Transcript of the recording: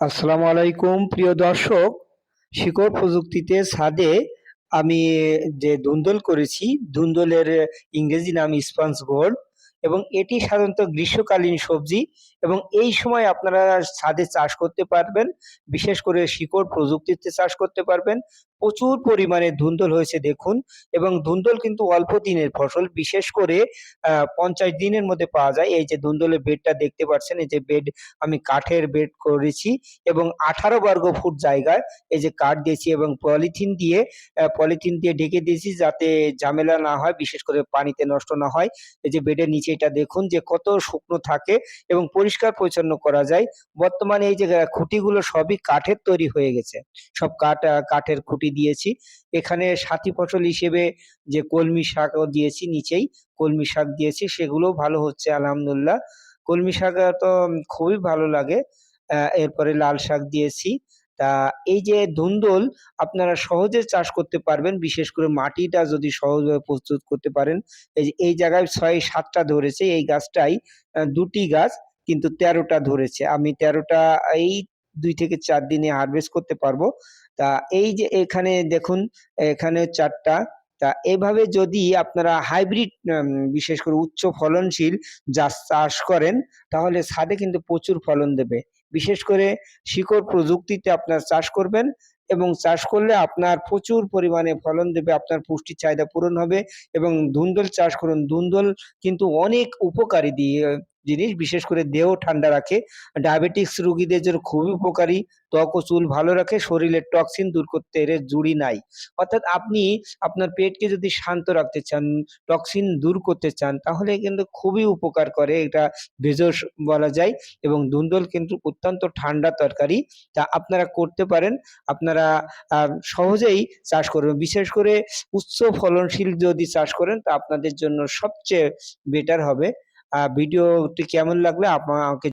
আসসালামু আলাইকুম, প্রিয় দর্শক। শিকড় প্রযুক্তিতে ছাদে আমি যে ধুন্দল করেছি ধুন্দলের ইংরেজি নাম স্পঞ্জ গোল্ড এবং এটি সাধারণত গ্রীষ্মকালীন সবজি এবং এই সময় আপনারা ছাদে চাষ করতে পারবেন। বিশেষ করে শিকড় প্রযুক্তিতে চাষ করতে পারবেন। প্রচুর পরিমাণে ধুন্দল হয়েছে, দেখুন। এবং ধুন্দল কিন্তু অল্প দিনের ফসল, বিশেষ করে পঞ্চাশ দিনের মধ্যে পাওয়া যায়। এই যে ধুন্দলের বেডটা দেখতে পাচ্ছেন, এই যে বেড আমি কাঠের বেড করেছি এবং আঠারো বর্গ ফুট জায়গায় এই যে কাঠ দিয়েছি এবং পলিথিন দিয়ে পলিথিন দিয়ে ঢেকে দিয়েছি যাতে ঝামেলা না হয়, বিশেষ করে পানিতে নষ্ট না হয়। এই যে বেডের নিচে এটা দেখুন যে কত শুকনো থাকে এবং পরিষ্কার পরিচ্ছন্ন করা যায়। বর্তমানে এই যে খুঁটিগুলো সবই কাঠের তৈরি হয়ে গেছে। সব কাঠ কাঠের খুঁটি দিয়েছি। এখানে সাথী ফসল হিসেবে যে কলমি শাকও দিয়েছি, নিচেই কলমি শাক দিয়েছি, সেগুলোও ভালো হচ্ছে, আলহামদুলিল্লাহ। কলমি শাক তো খুবই ভালো লাগে। এরপরে লাল শাক দিয়েছি। তা এই যে ধুন্দল, আপনারা সহজে চাষ করতে পারবেন, বিশেষ করে মাটিটা যদি সহজভাবে প্রস্তুত করতে পারেন। এই যে, এই জায়গায় ছয় সাতটা ধরেছে, এই গাছটাই দুটি গাছ কিন্তু তেরোটা ধরেছে। আমি তেরোটা, এই দুই থেকে চার দিনে হারভেস্ট করতে পারব। তা এই যে এখানে দেখুন, এখানে চারটা। তা এভাবে যদি আপনারা হাইব্রিড বিশেষ করে উচ্চ ফলনশীল যা চাষ করেন, তাহলে ছাদে কিন্তু প্রচুর ফলন দেবে। বিশেষ করে শিকড় প্রযুক্তিতে আপনার চাষ করবেন এবং চাষ করলে আপনার প্রচুর পরিমাণে ফলন দেবে, আপনার পুষ্টির চাহিদা পূরণ হবে এবং ধুন্দল চাষ করুন। ধুন্দল কিন্তু অনেক উপকারী দিয়ে জিনিস, বিশেষ করে দেহ ঠান্ডা রাখে। ডায়াবেটিক্স রোগীদের জন্য খুবই উপকারী। ত্বক ও চুল ভালো রাখে, শরীরের টক্সিন দূর করতে এর জুড়ি নাই। অর্থাৎ আপনি আপনার পেটকে যদি শান্ত রাখতে চান, টক্সিন দূর করতে চান, তাহলে কিন্তু খুবই উপকার করে এটা ভেষজ বলা যায় এবং দুন্দল কিন্তু অত্যন্ত ঠান্ডা তরকারি। তা আপনারা করতে পারেন, আপনারা সহজেই চাষ করবেন। বিশেষ করে উচ্চ ফলনশীল যদি চাষ করেন, তা আপনাদের জন্য সবচেয়ে বেটার হবে। ভিডিওটি কেমন লাগলে আপা- আমাকে